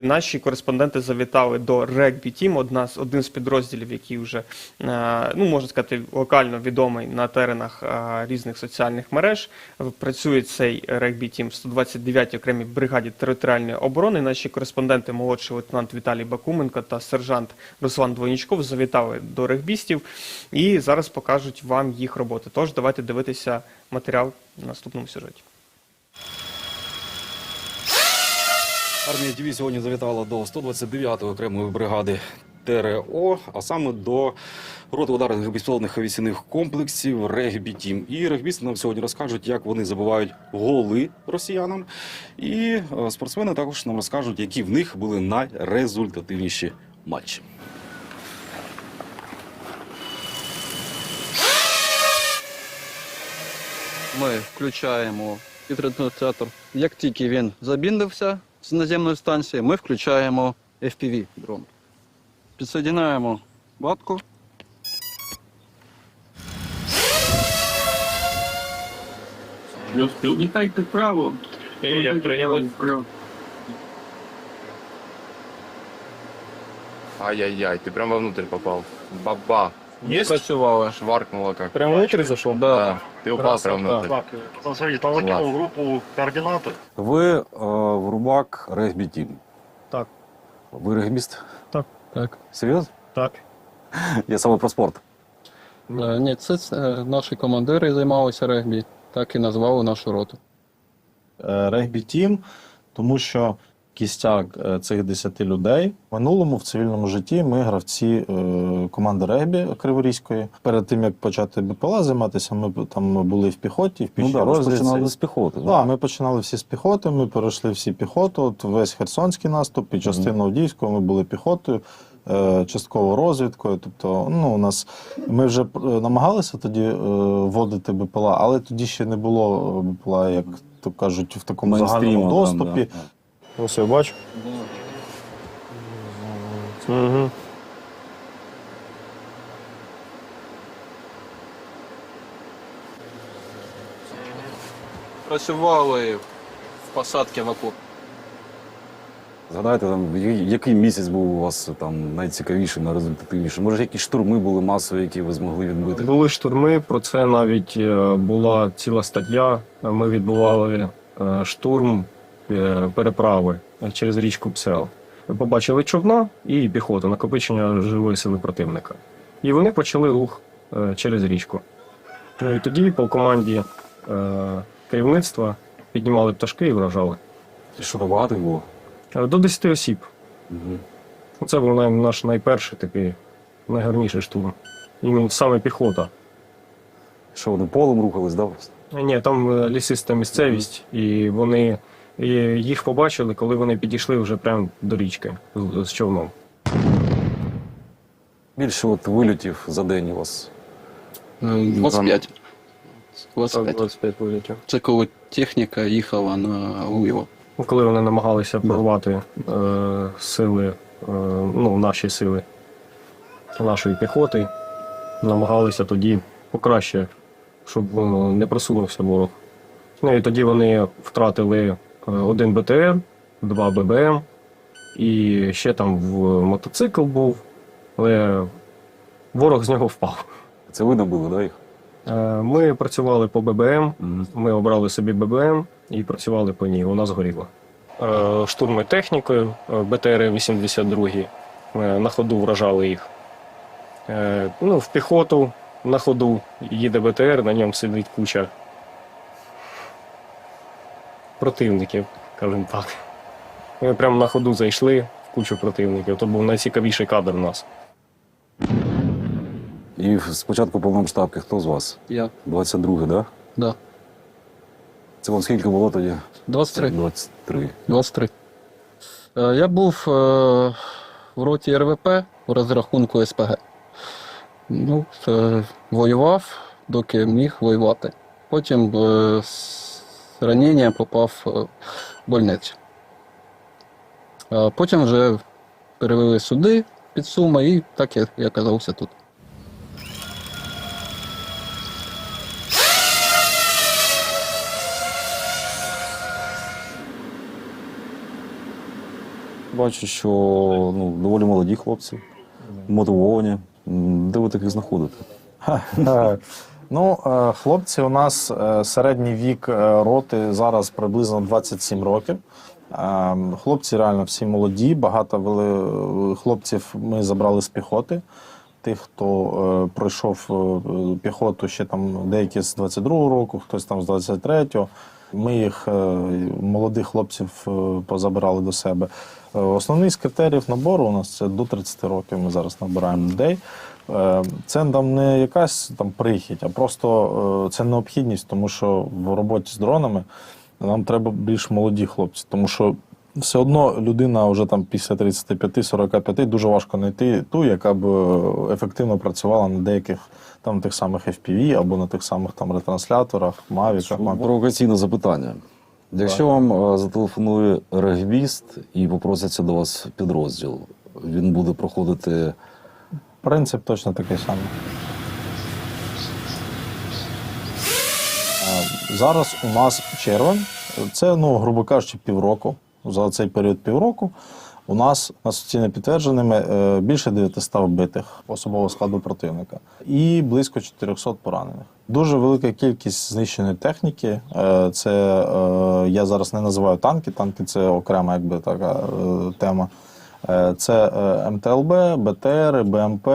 Наші кореспонденти завітали до Регбі Тім, одна з один з підрозділів, який вже е, ну можна сказати локально відомий на теренах е, різних соціальних мереж. Працює цей Регбі Тім в 129-й окремій бригаді територіальної оборони. Наші кореспонденти, молодший лейтенант Віталій Бакуменко та сержант Руслан Двойнічков завітали до регбістів і зараз покажуть вам їх роботи. Тож давайте дивитися матеріал в наступному сюжеті. Армія ТВ сьогодні завітала до 129-ї окремої бригади ТРО, а саме до роти ударних безпілотних авіаційних комплексів Регбі Тім. І регбісти нам сьогодні розкажуть, як вони забивають голи росіянам. І е, спортсмени також нам розкажуть, які в них були найрезультативніші матчі. Ми включаємо підретрансляторЯк тільки він забіндився з наземної станції, ми включаємо FPV дрон. Підсоединяємо ватку. Плюс літайте вправо. Я прийняв вправо. Ай-яй-яй, ты прям вовнутрь попал. Баба. Працювали. Шваркнуло как. Прямо внутрь зайшов? Да. Ты упал прям внутрь. Так, смотрите, повыкинул группу координаты. Ви е, в Рубак Регбі Тім. Так. Ви регбіст? Так. Серйозно? Так. Я саме про спорт. Е, Ні, це е, наші командири займалися регбі, так і назвали нашу роту. Регбі тім, тому що кістяк е, цих 10 людей в минулому в цивільному житті ми гравці е, команди регбі Криворізької. Перед тим як почати БПЛА займатися, ми там були в піхоті, в Ну пішій да, ви ж починали з піхоти. Да, ми починали всі з піхоти, ми перейшли всі піхоту. От весь Херсонський наступ і частину Авдіївського ми були піхотою, е, частково розвідкою. Тобто, ну, у нас ми вже намагалися тоді вводити БПЛА, але тоді ще не було БПЛА, як то кажуть, в такому загальному Мейнстріму там, доступі. да. Ось я бачу. Угу. Працювали в посадці в окоп. Згадайте, там, який місяць був у вас там найцікавіший, найрезультативніший? Може, якісь штурми були масові, які ви змогли відбити? Були штурми, про це навіть е, була ціла стаття. Ми відбували е, штурм переправи через річку Псел. Побачили човна і піхоту, накопичення живої сили противника. І вони почали рух е, через річку. Ну, І тоді по команді е, керівництва піднімали пташки і вражали. І Що багато було? Е, До 10 осіб. Угу. Це був наш найперший такий найгарніший штурм. Іменно саме піхота. Що вони полем рухались, да? Ні, там е, лісиста місцевість, і вони і їх побачили, коли вони підійшли вже прямо до річки з, човном. Більше от вильотів за день у вас. Е, 25. Так, 25. 25 вилітів. Це коли техніка їхала на Гуєво. Ну, Коли вони намагалися порвати е, сили, е, ну, наші сили нашої піхоти, намагалися тоді покраще, щоб е, не просунувся ворог. Ну і тоді вони втратили один БТР, два ББМ, і ще там в мотоцикл був, але ворог з нього впав. Це ви набили, да, їх? Е, Ми працювали по ББМ, ми обрали собі ББМ і працювали по ній. Вона згоріла. Е, Штурми технікою, е, БТР-82 е, на ходу вражали їх. Ну, в піхоту на ходу їде БТР, на ньому сидить куча противників, скажімо так. Ми прямо на ходу зайшли в кучу противників. То був найцікавіший кадр у нас. І спочатку повномасштабки хто з вас? Я. 22, да? Да. Це вам скільки було тоді? 23. 23. 23. Е, Я був е, в роті РВП у розрахунку СПГ. Ну, е, воював, доки міг воювати. Потім е, з раненням попав е, в больницю. Потім вже перевели сюди під Суми і так я, я оказався тут. Бачу, що ну, доволі молоді хлопці, мотивовані. Де ви таких знаходите? Ну, е, хлопці, у нас е, середній вік е, роти зараз приблизно 27 років. Хлопці реально всі молоді, багато вели хлопців ми забрали з піхоти. Тих, хто пройшов піхоту ще там деякі з 22-го року, хтось там з 23-го. Ми їх молодих хлопців позабирали до себе. Е, Основний з критеріїв набору у нас це до 30 років. Ми зараз набираємо людей. Е, Це там не якась там прихідь, а просто е, це необхідність, тому що в роботі з дронами нам треба більш молоді хлопці, тому що все одно людина вже там після 35-45 дуже важко знайти ту, яка б ефективно працювала на деяких там тих самих FPV або на тих самих там ретрансляторах, мавіках. Провокаційне запитання. Якщо вам е, зателефонує регбіст і попроситься до вас підрозділ, він буде проходити Принцип точно такий самий. Е, Зараз у нас червень, це, ну, грубо кажучи, півроку. За цей період півроку у нас офіційно підтвердженими е, більше 900 вбитих особового складу противника і близько 400 поранених. Дуже велика кількість знищеної техніки. Е, Це е, я зараз не називаю танки. Танки це окрема якби така тема. Це МТЛБ, БТР, БМП,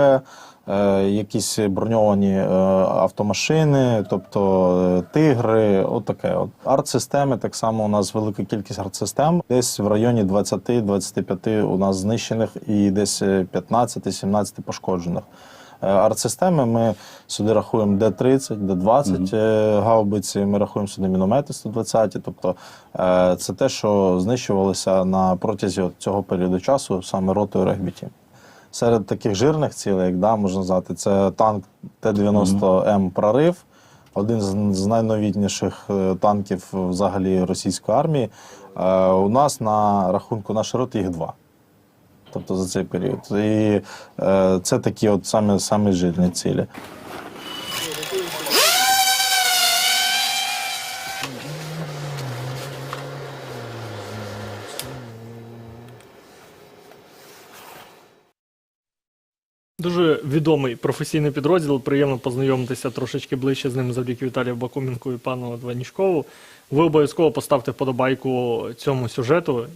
якісь броньовані е, автомашини, тобто е, тигри, отаке. От. Арт-системи, так само у нас велика кількість арт-систем. Десь в районі 20-25 у нас знищених і десь е, 15-17 пошкоджених. Е, Арт-системи ми сюди рахуємо Д-30, Д-20 е, гаубиці, ми рахуємо сюди міномети 120. Тобто е, це те, що знищувалося на протязі цього періоду часу саме ротою регбіті. Серед таких жирних цілей, як да, можна знати, це танк Т-90М Прорив, один з, найновітніших е, танків взагалі російської армії. Е, У нас на рахунку нашої роти їх два. Тобто за цей період. І е, це такі от самі, самі жирні цілі. Дуже відомий професійний підрозділ. Приємно познайомитися трошечки ближче з ним завдяки Віталію Бакуменку і пану Дванішкову. Ви обов'язково поставте вподобайку цьому сюжету.